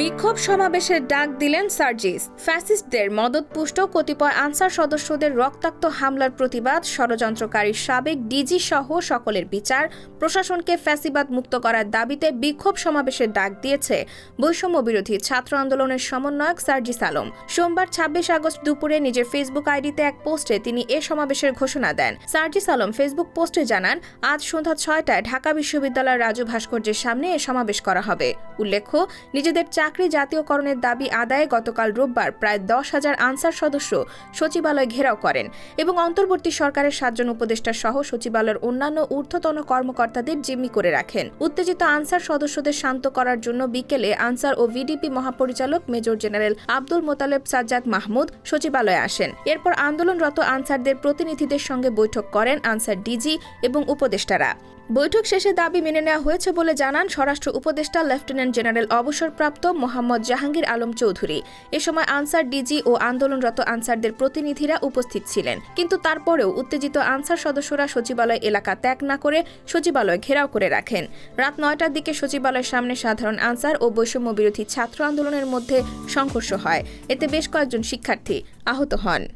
বিক্ষোভ সমাবেশের ডাক দিলেন সার্জিস। ফ্যাসিস্টদের মদতপুষ্ট কতিপয় আনসার সদস্যদের রক্তাক্ত হামলার প্রতিবাদ ষড়যন্ত্রকারী সাবেক ডিজি সহ সকলের বিচার, প্রশাসনকে ফ্যাসিবাদ মুক্ত করার দাবিতে বিক্ষোভ সমাবেশের ডাক দিয়েছে বৈষম্য বিরোধী ছাত্র আন্দোলনের সমন্বয়ক সার্জিস আলম। সোমবার ছাব্বিশ আগস্ট দুপুরে নিজের ফেসবুক আইডিতে এক পোস্টে তিনি এ সমাবেশের ঘোষণা দেন। সার্জিস আলম ফেসবুক পোস্টে জানান, আজ সন্ধ্যা ছয়টায় ঢাকা বিশ্ববিদ্যালয়ের রাজু ভাস্কর্যের সামনে এ সমাবেশ করা হবে। উল্লেখ্য, নিজেদের চাকরি জাতীয়করণের দাবি আদায়ে গতকাল রোববার প্রায় দশ হাজার আনসার সদস্য সচিবালয় ঘেরাও করেন এবং অন্তর্বর্তী সরকারের সাতজন উপদেষ্টা সহ সচিবালয়ের অন্যান্য ঊর্ধ্বতন কর্মকর্তাদের জিম্মি করে রাখেন। উত্তেজিত আনসার সদস্যদের শান্ত করার জন্য বিকেলে আনসার ও ভিডিপি মহাপরিচালক মেজর জেনারেল আব্দুল মোতালেব সাজ্জাদ মাহমুদ সচিবালয়ে আসেন। এরপর আন্দোলনরত আনসারদের প্রতিনিধিদের সঙ্গে বৈঠক করেন আনসার ডিজি এবং উপদেষ্টারা। বৈঠক শেষে দাবি মেনে নেওয়া হয়েছে বলে জানান স্বরাষ্ট্র উপদেষ্টা লেফটেন্যান্ট জেনারেল অবসরপ্রাপ্ত মোহাম্মদ জাহাঙ্গীর আলম চৌধুরী। এ সময় আনসার ডিজি ও আন্দোলনরত আনসারদের প্রতিনিধিরা উপস্থিত ছিলেন। কিন্তু তারপরেও উত্তেজিত আনসার সদস্যরা সচিবালয় এলাকা ত্যাগ না করে সচিবালয় ঘেরাও করে রাখেন। রাত নয়টার দিকে সচিবালয়ের সামনে সাধারণ আনসার ও বৈষম্য বিরোধী ছাত্র আন্দোলনের মধ্যে সংঘর্ষ হয়। এতে বেশ কয়েকজন শিক্ষার্থী আহত হন।